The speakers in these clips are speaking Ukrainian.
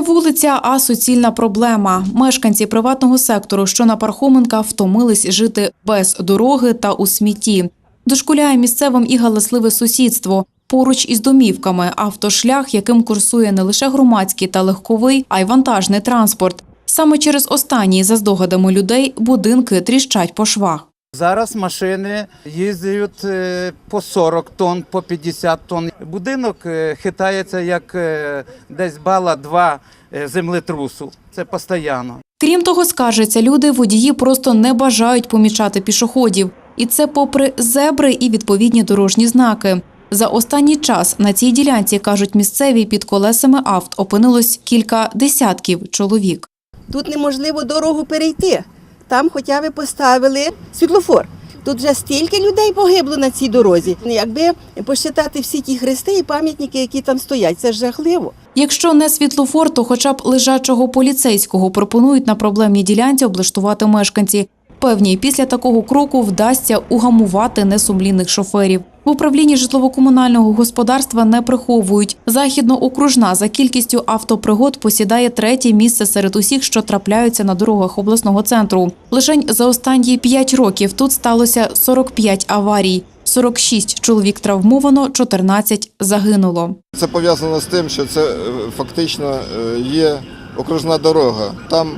Вулиця, а суцільна проблема. Мешканці приватного сектору, що на Пархоменка, втомились жити без дороги та у смітті. Дошкуляє місцевим і галасливе сусідство. Поруч із домівками автошлях, яким курсує не лише громадський та легковий, а й вантажний транспорт. Саме через останній, за здогадами людей, будинки тріщать по швах. Зараз машини їздять е, по 40 тонн, по 50 тонн. Будинок е, хитається як е, десь бала два землетрусу. Це постійно. Крім того, скаржаться люди, водії просто не бажають помічати пішоходів. І це попри зебри і відповідні дорожні знаки. За останній час на цій ділянці, кажуть місцеві, під колесами авт опинилось кілька десятків чоловік. Тут неможливо дорогу перейти. Там хоча б поставили світлофор. Тут вже стільки людей погибло на цій дорозі. Якби посчитати всі ті хрести і пам'ятники, які там стоять, це жахливо. Якщо не світлофор, то хоча б лежачого поліцейського пропонують на проблемній ділянці облаштувати мешканці. Певні, після такого кроку вдасться угамувати несумлінних шоферів. В управлінні житлово-комунального господарства не приховують. Західно-окружна за кількістю автопригод посідає третє місце серед усіх, що трапляються на дорогах обласного центру. Лишень за останні п'ять років тут сталося 45 аварій. 46 чоловік травмовано, 14 загинуло. Це пов'язано з тим, що це е, фактично е, є окружна дорога. Там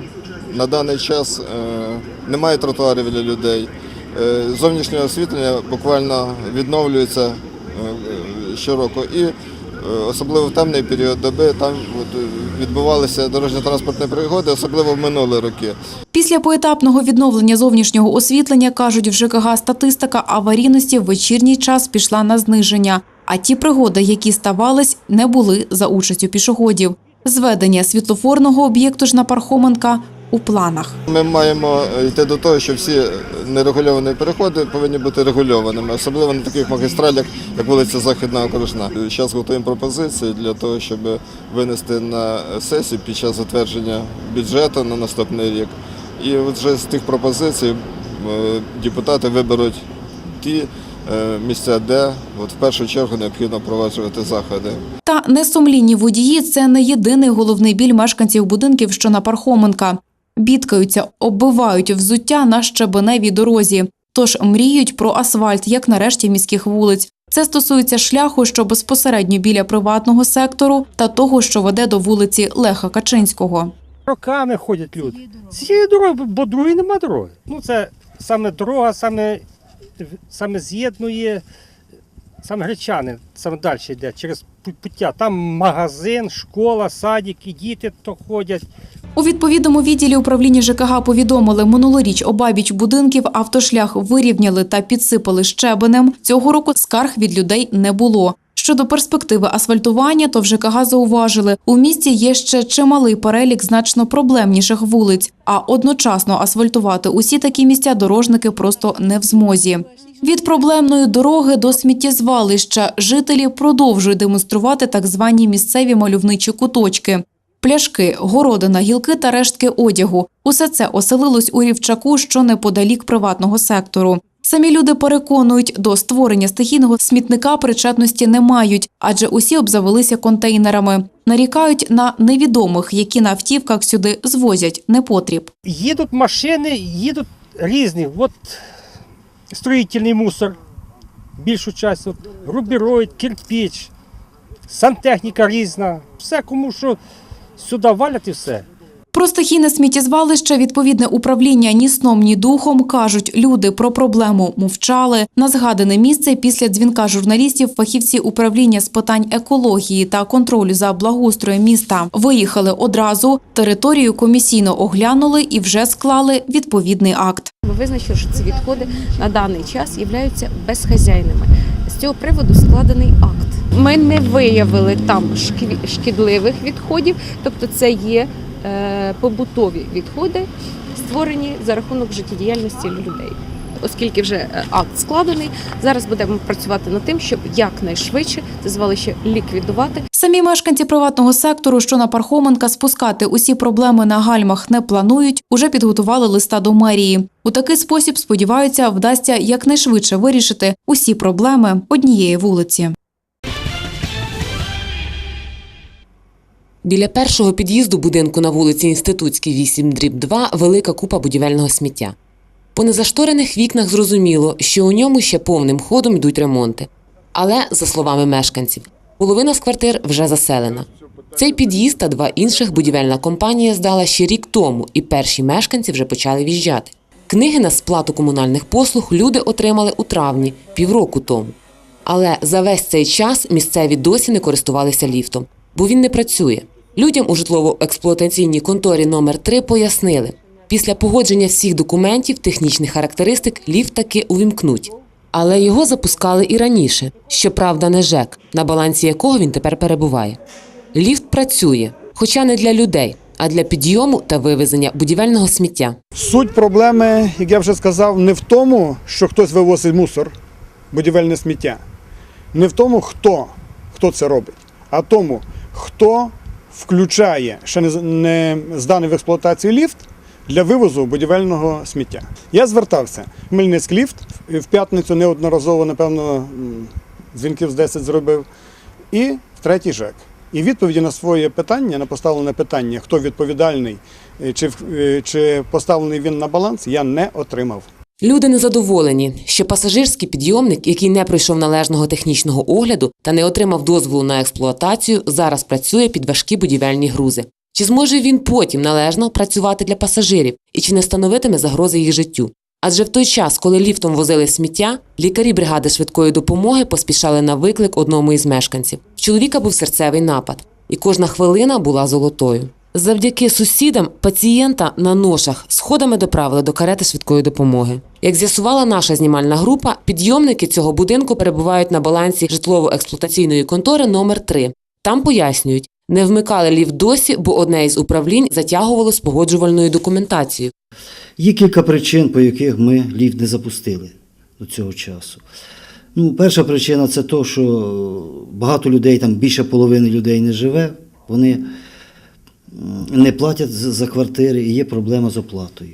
на даний час е, немає тротуарів для людей. Е, Зовнішнє освітлення буквально відновлюється е, щороку. І особливо в темний період доби там відбувалися дорожньо-транспортні пригоди, особливо в минулі роки. Після поетапного відновлення зовнішнього освітлення, кажуть в ЖКГ, статистика аварійності в вечірній час пішла на зниження. А ті пригоди, які ставались, не були за участю пішоходів. Зведення світлофорного об'єкту ж на Пархоменка у планах. Ми маємо е, йти до того, що всі нерегульовані переходи повинні бути регульованими, особливо на таких магістралях, як вулиця Західна Окружна. Зараз готуємо пропозиції для того, щоб винести на сесію під час затвердження бюджету на наступний рік. І вже з тих пропозицій е, депутати виберуть ті е, місця, де от в першу чергу необхідно впроваджувати заходи. Та несумлінні водії це не єдиний головний біль мешканців будинків, що на Пархоменка. Бідкаються, оббивають взуття на щебеневій дорозі. Тож мріють про асфальт, як нарешті міських вулиць. Це стосується шляху, що безпосередньо біля приватного сектору, та того, що веде до вулиці Леха Качинського. Роками ходять люди. Цієї дороги, бо другої нема дороги. Ну це саме дорога, саме, саме з'єднує, саме гречани, саме далі йде через пуття. Там магазин, школа, садик, і діти то ходять. У відповідному відділі управління ЖКГ повідомили, минулоріч обабіч будинків автошлях вирівняли та підсипали щебенем. Цього року скарг від людей не було. Щодо перспективи асфальтування, то в ЖКГ зауважили, у місті є ще чималий перелік значно проблемніших вулиць, а одночасно асфальтувати усі такі місця дорожники просто не в змозі. Від проблемної дороги до сміттєзвалища жителі продовжують демонструвати так звані місцеві мальовничі куточки. Пляшки, городина, гілки та рештки одягу – усе це оселилось у рівчаку, що неподалік приватного сектору. Самі люди переконують, до створення стихійного смітника причетності не мають, адже усі обзавелися контейнерами. Нарікають на невідомих, які на автівках сюди звозять непотріб. Їдуть машини, їдуть різні. От строїтельний мусор, більшу часть, от, рубіроїд, кирпіч, сантехніка різна. Все кому що сюди валять і все. Про стихійне сміттєзвалище відповідне управління ні сном, ні духом кажуть, люди про проблему мовчали. На згадане місце після дзвінка журналістів фахівці управління з питань екології та контролю за благоустроєм міста виїхали одразу. Територію комісійно оглянули і вже склали відповідний акт. Ми визначили, що ці відходи на даний час являються безхазяйними. Цього приводу складений акт. Ми не виявили там шкідливих відходів, тобто це є е, побутові відходи, створені за рахунок життєдіяльності людей. Оскільки вже е, акт складений, зараз будемо працювати над тим, щоб якнайшвидше це звалище ліквідувати Самі мешканці приватного сектору, що на Пархоменка спускати усі проблеми на гальмах не планують, уже підготували листа до мерії. У такий спосіб сподіваються, вдасться якнайшвидше вирішити усі проблеми однієї вулиці. Біля першого під'їзду будинку на вулиці Інститутській 8 дріб 2 велика купа будівельного сміття. По незашторених вікнах зрозуміло, що у ньому ще повним ходом йдуть ремонти. Але, за словами мешканців, половина з квартир вже заселена. Цей під'їзд та два інших будівельна компанія здала ще рік тому, і перші мешканці вже почали в'їжджати. Книги на сплату комунальних послуг люди отримали у травні, півроку тому. Але за весь цей час місцеві досі не користувалися ліфтом, бо він не працює. Людям у житлово-експлуатаційній конторі номер 3 пояснили, після погодження всіх документів, технічних характеристик, ліфт таки увімкнуть. Але його запускали і раніше, щоправда, не ЖЕК, на балансі якого він тепер перебуває. Ліфт працює, хоча не для людей, а для підйому та вивезення будівельного сміття. Суть проблеми, як я вже сказав, не в тому, що хтось вивозить мусор, будівельне сміття, не в тому, хто, хто це робить, а тому, хто включає ще не, зданий в експлуатацію ліфт для вивозу будівельного сміття. Я звертався в Хмельницький ліфт в п'ятницю неодноразово, напевно, дзвінків з 10 зробив, і в третій ЖЕК. І відповіді на своє питання, на поставлене питання, хто відповідальний, е, чи, е, чи поставлений він на баланс, я не отримав. Люди незадоволені, що пасажирський підйомник, який не пройшов належного технічного огляду та не отримав дозволу на експлуатацію, зараз працює під важкі будівельні грузи. Чи зможе він потім належно працювати для пасажирів і чи не становитиме загрози їх життю? Адже в той час, коли ліфтом возили сміття, лікарі бригади швидкої допомоги поспішали на виклик одному із мешканців. В чоловіка був серцевий напад, і кожна хвилина була золотою. Завдяки сусідам пацієнта на ношах сходами доправили до карети швидкої допомоги. Як з'ясувала наша знімальна група, підйомники цього будинку перебувають на балансі житлово-експлуатаційної контори номер 3 Там пояснюють, не вмикали ліфт досі, бо одне із управлінь затягувало з погоджувальною документацією. Є кілька причин, по яких ми ліфт не запустили до цього часу. Ну, перша причина це то, що багато людей, там більше половини людей не живе, вони не платять за квартири і є проблема з оплатою.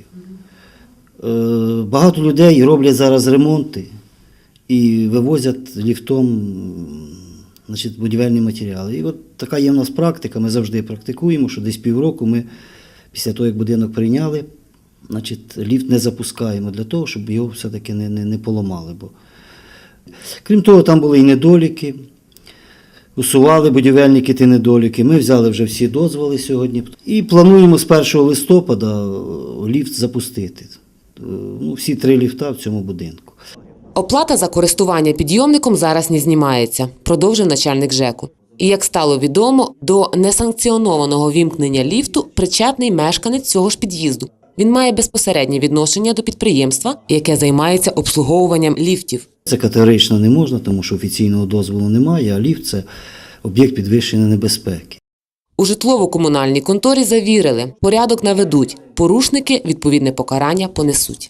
Е, Багато людей роблять зараз ремонти і вивозять ліфтом значить, будівельні матеріали. І от така є в нас практика, ми завжди практикуємо, що десь півроку ми після того, як будинок прийняли, значить, ліфт не запускаємо для того, щоб його все-таки не, не, не поламали. Бо... Крім того, там були і недоліки, усували будівельники ті недоліки. Ми взяли вже всі дозволи сьогодні і плануємо з 1 листопада ліфт запустити. Е, Ну, всі три ліфта в цьому будинку. Оплата за користування підйомником зараз не знімається, продовжив начальник ЖЕКу. І як стало відомо, до несанкціонованого вімкнення ліфту причетний мешканець цього ж під'їзду. Він має безпосереднє відношення до підприємства, яке займається обслуговуванням ліфтів. Це категорично не можна, тому що офіційного дозволу немає, а ліфт це об'єкт підвищеної небезпеки. У житлово-комунальній конторі завірили, порядок наведуть, порушники відповідне покарання понесуть.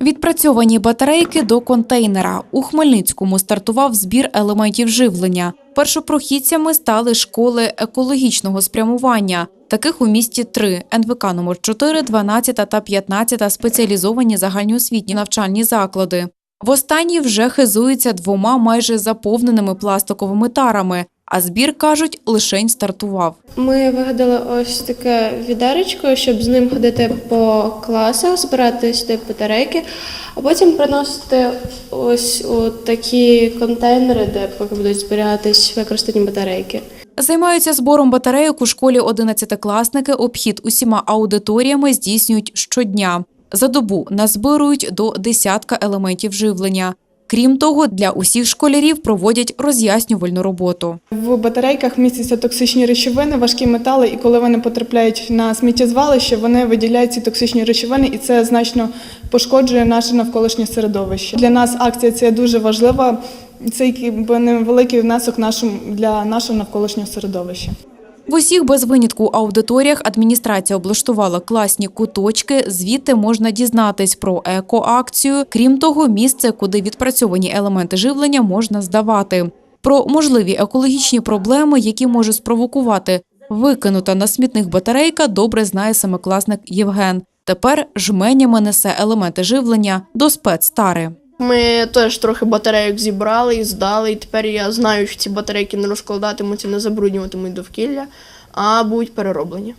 Відпрацьовані батарейки до контейнера. У Хмельницькому стартував збір елементів живлення. Першопрохідцями стали школи екологічного спрямування. Таких у місті три – НВК номер 4, 12 та 15 спеціалізовані загальноосвітні навчальні заклади. В останній вже хизуються двома майже заповненими пластиковими тарами, а збір, кажуть, лишень стартував. Ми вигадали ось таке відеречко, щоб з ним ходити по класах, збирати сюди батарейки, а потім приносити ось у такі контейнери, де поки будуть зберігатись використані батарейки. Займаються збором батарейок у школі 11-класники. Обхід усіма аудиторіями здійснюють щодня. За добу назбирують до десятка елементів живлення. Крім того, для усіх школярів проводять роз'яснювальну роботу. В батарейках містяться токсичні речовини, важкі метали, і коли вони потрапляють на сміттєзвалище, вони виділяють ці токсичні речовини, і це значно пошкоджує наше навколишнє середовище. Для нас акція ця дуже важлива. Це якби невеликий внесок нашому для нашого навколишнього середовища. В усіх без винятку аудиторіях адміністрація облаштувала класні куточки. Звідти можна дізнатись про екоакцію. Крім того, місце, куди відпрацьовані елементи живлення можна здавати. Про можливі екологічні проблеми, які може спровокувати викинута на смітних батарейка, добре знає семикласник Євген. Тепер жменями несе елементи живлення до спецтари. Ми теж трохи батарейок зібрали і здали, і тепер я знаю, що ці батарейки не розкладатимуться, не забруднюватимуть довкілля, а будуть перероблені.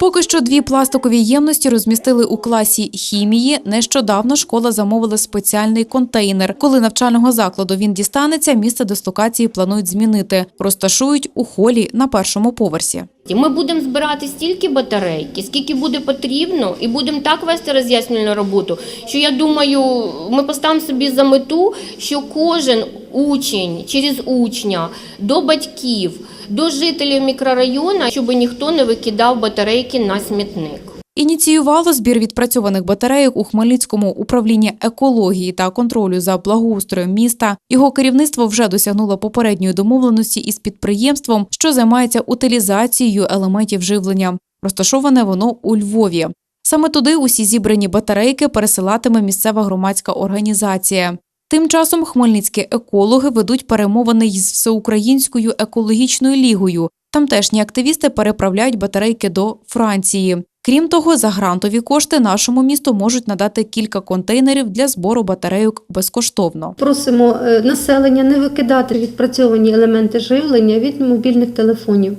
Поки що дві пластикові ємності розмістили у класі хімії. Нещодавно школа замовила спеціальний контейнер. Коли навчального закладу він дістанеться, місце дислокації планують змінити. Розташують у холі на першому поверсі. Ми будемо збирати стільки батарейки, скільки буде потрібно, і будемо так вести роз'яснювальну роботу, що я думаю, ми поставимо собі за мету, що кожен учень через учня до батьків, до жителів мікрорайону, щоб ніхто не викидав батарейки на смітник. Ініціювало збір відпрацьованих батарейок у Хмельницькому управлінні екології та контролю за благоустроєм міста. Його керівництво вже досягнуло попередньої домовленості із підприємством, що займається утилізацією елементів живлення. Розташоване воно у Львові. Саме туди усі зібрані батарейки пересилатиме місцева громадська організація. Тим часом хмельницькі екологи ведуть перемовини із всеукраїнською екологічною лігою. Тамтешні активісти переправляють батарейки до Франції. Крім того, за грантові кошти нашому місту можуть надати кілька контейнерів для збору батарейок безкоштовно. Просимо е, населення не викидати відпрацьовані елементи живлення від мобільних телефонів,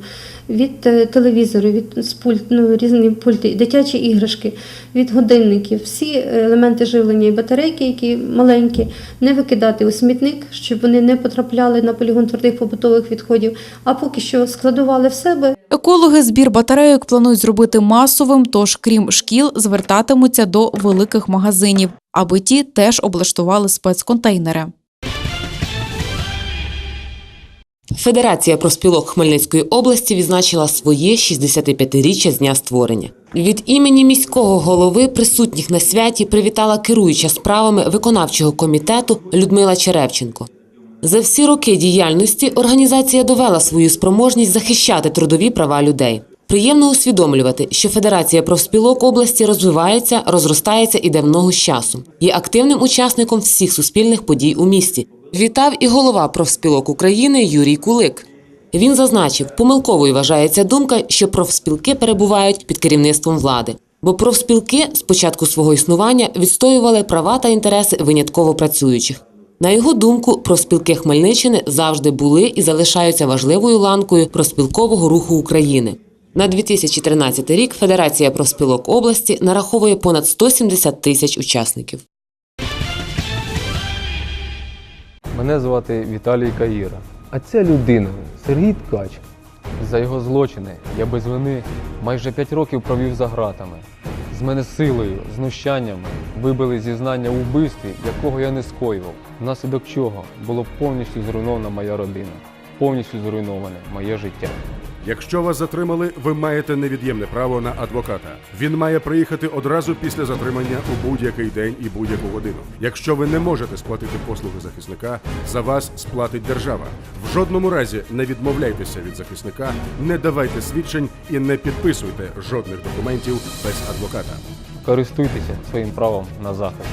від е, телевізорів, від пульт, ну, різні пульти, дитячі іграшки, від годинників. Всі елементи живлення і батарейки, які маленькі, не викидати у смітник, щоб вони не потрапляли на полігон твердих побутових відходів, а поки що складували в себе Екологи збір батарейок планують зробити масовим, тож крім шкіл звертатимуться до великих магазинів, аби ті теж облаштували спецконтейнери. Федерація профспілок Хмельницької області відзначила своє 65-річчя з дня створення. Від імені міського голови присутніх на святі привітала керуюча справами виконавчого комітету Людмила Черевченко. За всі роки діяльності організація довела свою спроможність захищати трудові права людей. Приємно усвідомлювати, що Федерація профспілок області розвивається, розростається і ногу з часом. Є активним учасником всіх суспільних подій у місті. Вітав і голова профспілок України Юрій Кулик. Він зазначив, помилковою вважається думка, що профспілки перебувають під керівництвом влади. Бо профспілки з початку свого існування відстоювали права та інтереси винятково працюючих. На його думку, профспілки Хмельниччини завжди були і залишаються важливою ланкою профспілкового руху України. На 2013 рік Федерація профспілок області нараховує понад 170 тисяч учасників. Мене звати Віталій Каїра. А ця людина Сергій Ткач. За його злочини я без вини майже 5 років провів за ґратами. З мене силою, знущаннями вибили зізнання у вбивстві, якого я не скоював, внаслідок чого було повністю зруйнована моя родина, повністю зруйноване моє життя. Якщо вас затримали, ви маєте невід'ємне право на адвоката. Він має приїхати одразу після затримання у будь-який день і будь-яку годину. Якщо ви не можете сплатити послуги захисника, за вас сплатить держава. В жодному разі не відмовляйтеся від захисника, не давайте свідчень і не підписуйте жодних документів без адвоката. Користуйтеся своїм правом на захист.